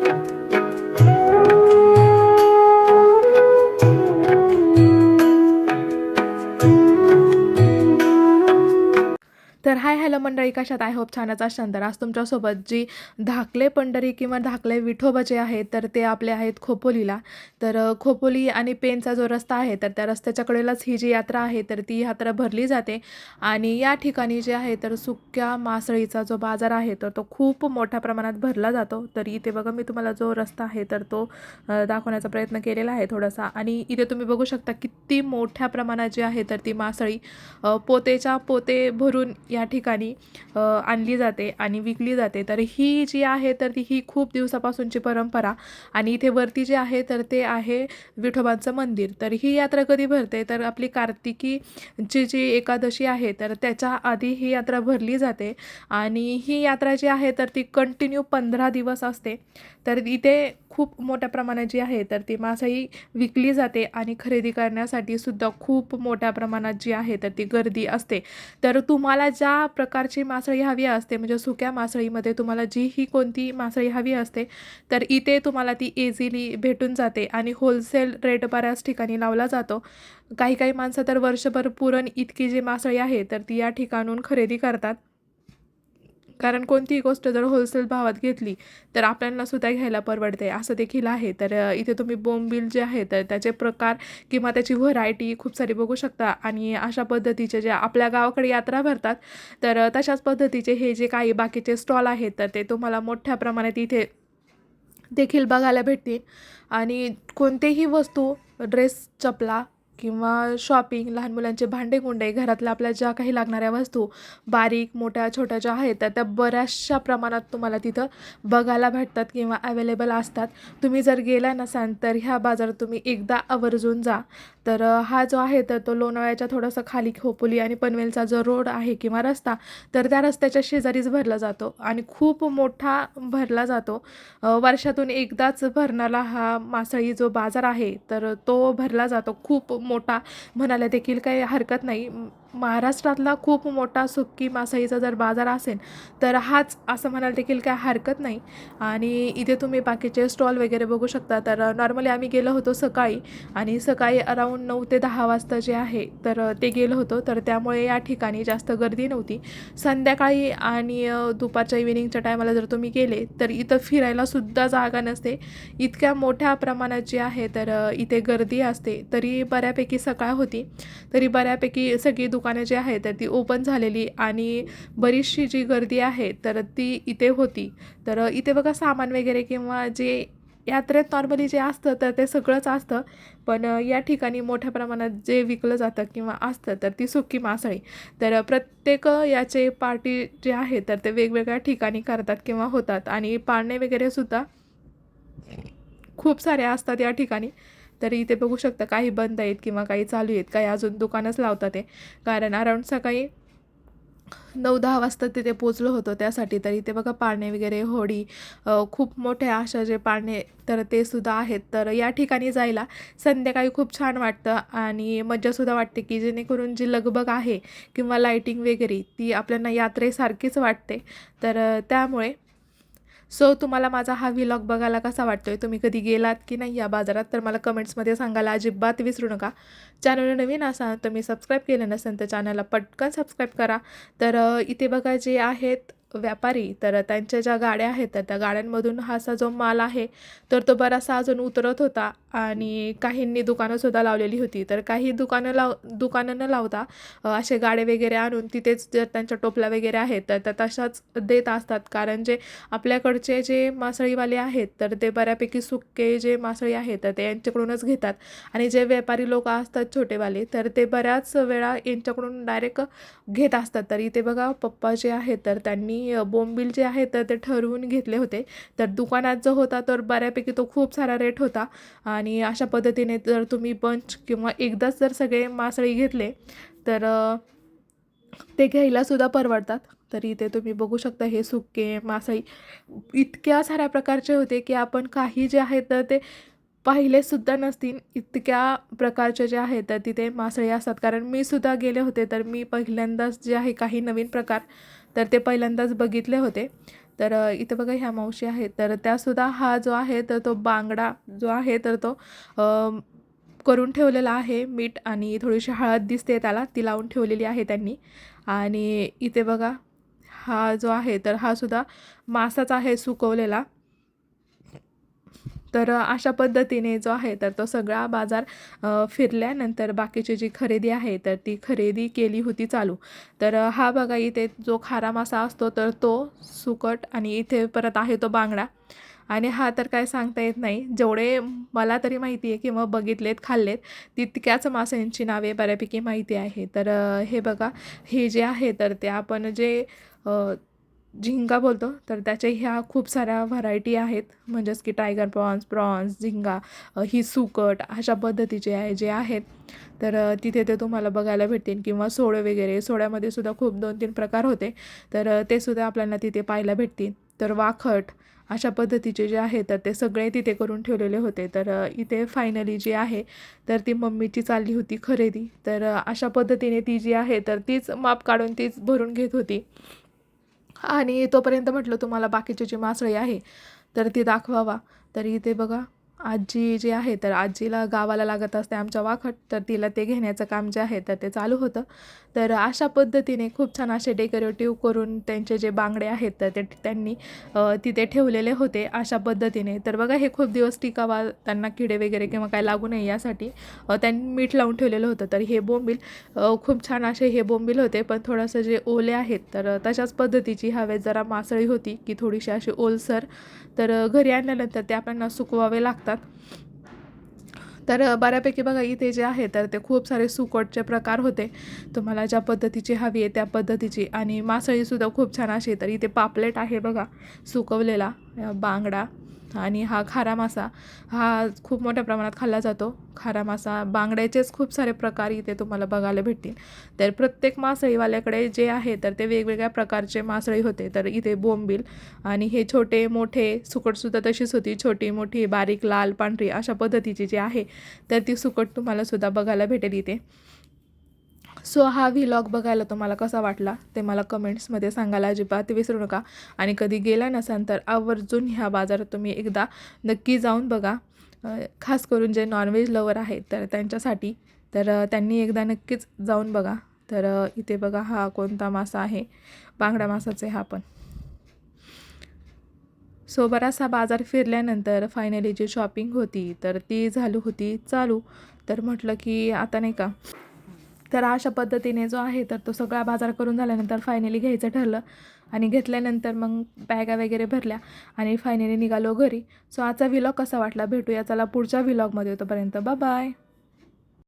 तर hi hello मंडळी कशात आय होप छानच असाल. तर आज तुमच्यासोबत जी धाकले पंढरी किंवा धाकले विठोबा जे आहेत तर ते आपले आहेत खोपोलीला. तर खोपोली आणि पेनचा जो रस्ता आहे तर त्या रस्त्याच्या कडेलाच ही जी यात्रा आहे तर ती यात्रा भरली जाते. आणि या ठिकाणी जे आहे तर सुक्या मासळीचा जो बाजार आहे तर तो खूप मोठ्या प्रमाणात भरला जातो. तर इथे बघा मी तुम्हाला जो रस्ता आहे तर तो दाखवण्याचा प्रयत्न केलेला आहे थोडासा. आणि इथे तुम्ही बघू शकता किती मोठ्या प्रमाणात जी आहे तर ती मासळी पोतेच्या पोते भरून या ठिकाणी ठिकाणी आणली जाते आणि विकली जाते. तर ही जी आहे तर ती ही खूप दिवसापासूनची परंपरा आणि इथे वरती जे आहे तर ते आहे विठोबांचं मंदिर. तर ही यात्रा कधी भरते? तर आपली कार्तिकीची जी एकादशी आहे तर त्याच्या आधी ही यात्रा भरली जाते. आणि ही यात्रा जी आहे तर ती कंटिन्यू पंधरा दिवस असते. तर इथे खूप मोठ्या प्रमाणात जी आहे तर ती मासळी विकली जाते आणि खरेदी करण्यासाठी सुद्धा खूप मोठ्या प्रमाणात जी आहे तर ती गर्दी असते. तर तुम्हाला ज्या प्रकारची मासळी हवी असते म्हणजे सुक्या मासळीमध्ये तुम्हाला जी ही कोणती मासळी हवी असते तर इथे तुम्हाला ती इझिली भेटून जाते आणि होलसेल रेट बऱ्याच ठिकाणी लावला जातो. काही काही माणसं तर वर्षभर पुरण इतकी जी मासळी आहे तर ती या ठिकाणून खरेदी करतात. कारण कोणतीही गोष्ट जर होलसेल भावात घेतली तर आपल्याला सुद्धा घ्यायला परवडते. असं देखील आहे. तर इथे तुम्ही बोंबील जे आहे तर त्याचे प्रकार किंवा त्याची व्हरायटी खूप सारी बघू शकता. आणि अशा पद्धतीचे जे आपल्या गावाकडे यात्रा भरतात तर तशाच पद्धतीचे हे जे काही बाकीचे स्टॉल आहेत तर ते तुम्हाला मोठ्या प्रमाणात इथे देखील बघायला भेटतील. आणि कोणतेही वस्तू ड्रेस चपला किंवा शॉपिंग लहान मुलांचे भांडेकुंडे घरातल्या आपल्या ज्या काही लागणाऱ्या वस्तू बारीक मोठ्या छोट्या ज्या आहेत तर त्या बऱ्याचशा प्रमाणात तुम्हाला तिथं बघायला भेटतात किंवा अवेलेबल असतात. तुम्ही जर गेला नसाल तर ह्या बाजारात तुम्ही एकदा आवर्जून जा. तर हा जो आहे तर तो लोणावळ्याच्या थोडासा खाली खोपोली आणि पनवेलचा जो रोड आहे किंवा रस्ता तर त्या रस्त्याच्या शेजारीच भरला जातो आणि खूप मोठा भरला जातो. वर्षातून एकदाच भरणारा हा मासळी जो बाजार आहे तर तो भरला जातो खूप मोठा म्हणायला देखील काही हरकत नाही. महाराष्ट्रातला खूप मोठा सुक्की मासळीचा जर बाजार असेल तर हाच असं म्हणायला देखील काय हरकत नाही. आणि इथे तुम्ही बाकीचे स्टॉल वगैरे बघू शकता. तर नॉर्मली आम्ही गेलो होतो सकाळी आणि सकाळी अराऊंड नऊ ते दहा वाजता जे आहे तर ते गेलो होतो. तर त्यामुळे या ठिकाणी जास्त गर्दी नव्हती. संध्याकाळी आणि दुपारच्या इव्हिनिंगच्या टायमाला जर तुम्ही गेले तर इथं फिरायलासुद्धा जागा नसते. इतक्या मोठ्या प्रमाणात जी आहे तर इथे गर्दी असते. तरी बऱ्यापैकी सकाळ होती. तरी बऱ्यापैकी सगळी दु दुकानं जी आहेत तर ती ओपन झालेली आणि बरीचशी जी गर्दी आहे तर ती इथे होती. तर इथे बघा सामान वगैरे किंवा जे यात्रेत नॉर्मली जे असतं तर ते सगळंच असतं. पण या ठिकाणी मोठ्या प्रमाणात जे विकलं जातं किंवा असतं तर ती सुकी मासळी. तर प्रत्येक याचे पार्टी जे आहे तर ते वेगवेगळ्या ठिकाणी करतात किंवा होतात. आणि पाळणे वगैरे सुद्धा खूप सारे असतात या ठिकाणी. तरी इथे बघू शकता काही बंद आहेत किंवा काही चालू आहेत. काही अजून दुकानच लावतात ते. कारण अराऊंड सकाळी नऊ दहा वाजता तिथे पोचलो होतो. त्यासाठी तर इथे बघा पाळणे वगैरे होडी खूप मोठ्या अशा जे पाळणे तर ते सुद्धा आहेत. तर या ठिकाणी जायला संध्याकाळी खूप छान वाटतं आणि मज्जासुद्धा वाटते की जेणेकरून जी लगबग आहे किंवा लाईटिंग वगैरे ती आपल्याला यात्रेसारखीच वाटते. तर त्यामुळे सो तुम्हाला माझा हा व्हिलॉग बघायला कसा वाटतोय? तुम्ही कधी गेलात की नाही या बाजारात? तर मला कमेंट्समध्ये सांगायला अजिबात विसरू नका. चॅनल नवीन असाल तर मी सबस्क्राईब केलं नसेल तर चॅनलला पटकन सबस्क्राईब करा. तर इथे बघा जे आहेत व्यापारी तर त्यांच्या ज्या गाड्या आहेत तर त्या गाड्यांमधून हा असा जो माल आहे तर तो बराचसा अजून उतरत होता आणि काहींनी दुकानंसुद्धा लावलेली होती. तर काही दुकानं लाव दुकानं न लावता असे गाडे वगैरे आणून तिथेच जर त्यांच्या टोपल्या वगैरे आहेत तर त्या तशाच देत असतात. कारण जे आपल्याकडचे जे मासळीवाले आहेत तर ते बऱ्यापैकी सुके जे मासळी आहेत तर ते यांच्याकडूनच घेतात. आणि जे व्यापारी लोक असतात छोटेवाले तर ते बऱ्याच वेळा यांच्याकडून डायरेक्ट घेत असतात. तर इथे बघा पप्पा जे आहेत तर त्यांनी मी बोंबील जे आहे तर ते ठरवून घेतले होते. तर दुकानात जो होता तर बऱ्यापैकी तो खूप सारा रेट होता. आणि अशा पद्धतीने जर तुम्ही बंच किंवा एकदाच जर सगळे मासळी घेतले तर ते घ्यायलासुद्धा परवडतात. तर इथे तुम्ही बघू शकता हे सुके मासळी इतक्या साऱ्या प्रकारचे होते की आपण काही जे आहेत तर ते पाहिलेसुद्धा नसतील. इतक्या प्रकारचे जे आहेत तर तिथे मासळी असतात. कारण मी सुद्धा गेले होते तर मी पहिल्यांदाच जे आहे काही नवीन प्रकार तर ते पहिल्यांदाच बघितले होते. तर इथं इथे बघा ह्या मावशी आहेत. तर त्यासुद्धा हा जो आहे तर तो बांगडा जो आहे तर तो करून ठेवलेला आहे. मीठ आणि थोडीशी हळद दिसते त्याला. ती लावून ठेवलेली आहे त्यांनी. आणि इथे बघा हा जो आहे तर हा सुद्धा मासाच आहे सुकवलेला. तर अशा पद्धतीने जो आहे तर तो सगळा बाजार फिरल्यानंतर बाकीची जी खरेदी आहे तर ती खरेदी केली होती चालू. तर हा बघा इथे जो खारा मासा असतो तर तो सुकट आणि इथे परत आहे तो बांगडा. आणि हा तर काय सांगता येत नाही. जेवढे मला तरी माहिती आहे किंवा बघितलेत खाल्लेत तितक्याच माशांची नावे बऱ्यापैकी माहिती आहे. तर हे बघा हे जे आहे तर ते आपण जे झिंगा बोलतो. तर त्याच्या ह्या खूप साऱ्या व्हरायटी आहेत. म्हणजेच की टायगर प्रॉन्स प्रॉन्स झिंगा ही सुकट अशा पद्धतीचे आहे जे आहेत. तर तिथे ते तुम्हाला बघायला भेटतील किंवा सोळे वगैरे सोड्यामध्ये सुद्धा खूप दोन तीन प्रकार होते. तर ते सुद्धा आपल्याला तिथे पाहायला भेटतील. तर वाखट अशा पद्धतीचे जे आहे तर ते सगळे तिथे करून ठेवलेले होते. तर इथे फायनली जी आहे तर ती मम्मीची चालली होती खरेदी. तर अशा पद्धतीने ती जी आहे तर तीच माप काढून तीच भरून घेत होती. आणि तोपर्यंत म्हटलं तुम्हाला बाकीची जी मासळी आहे तर ती दाखवावा. तर इथे बघा. आजी जी आहे तर आजीला गावाला लागत असते आमच्या वाखट तर तिला ते घेण्याचं काम जे आहे तर ते चालू होतं. तर अशा पद्धतीने खूप छान असे डेकोरेटिव्ह करून त्यांचे जे बांगडे आहेत तर ते त्यांनी तिथे ठेवलेले होते अशा पद्धतीने. तर बघा हे खूप दिवस टिकावा त्यांना किडे वगैरे किंवा काय लागू नये यासाठी त्यांनी मीठ लावून ठेवलेलं होतं. तर हे बोंबील खूप छान असे हे बोंबील होते पण थोडंसं जे ओले आहेत तर तशाच पद्धतीची हवेत जरा मासळी होती की थोडीशी अशी ओलसर. तर घरी आणल्यानंतर ते आपल्याला सुकवावे लागतात. तर बऱ्यापैकी बघा इथे जे आहे तर ते खूप सारे सुकोटचे प्रकार होते. तुम्हाला ज्या पद्धतीची हवी आहे त्या पद्धतीची. आणि मासळीसुद्धा खूप छान अशी तर इथे पापलेट आहे बघा सुकवलेला बांगडा. आणि हा खारा मासा हा खूप मोठ्या प्रमाणात खाल्ला जातो. खारा मासा बांगड्याचेच खूप सारे प्रकार इथे तुम्हाला बघायला भेटतील. तर प्रत्येक मासळीवाल्याकडे जे आहे तर ते वेगवेगळ्या प्रकारचे मासळी होते. तर इथे बोंबील आणि हे छोटे मोठे सुकटसुद्धा तशीच होती. छोटी मोठी बारीक लाल पांढरी अशा पद्धतीची जी आहे तर ती सुकट तुम्हाला सुद्धा बघायला भेटेल इथे. सो हा व्हिलॉग बघायला तुम्हाला कसा वाटला ते मला कमेंट्समध्ये सांगायला अजिबात विसरू नका. आणि कधी गेला नसाल तर आवर्जून ह्या बाजारात तुम्ही एकदा नक्की जाऊन बघा. खास करून जे नॉनव्हेज लवर आहेत तर त्यांच्यासाठी तर त्यांनी एकदा नक्कीच जाऊन बघा. तर इथे बघा हा कोणता मासा आहे. बांगडा मासाचे हा पण. सो बराचसा बाजार फिरल्यानंतर फायनली जी शॉपिंग होती तर ती झाली होती चालू. तर म्हटलं की आता नाही का तर अशा पद्धतीने जो आहे तर तो सगळा बाजार करून झाल्यानंतर फायनली घ्यायचं ठरलं. आणि घेतल्यानंतर मग बॅगा वगैरे भरल्या आणि फायनली निघालो घरी. सो आजचा व्हिलॉग कसा वाटला? भेटूया चला पुढच्या व्हिलॉगमध्ये बा बाय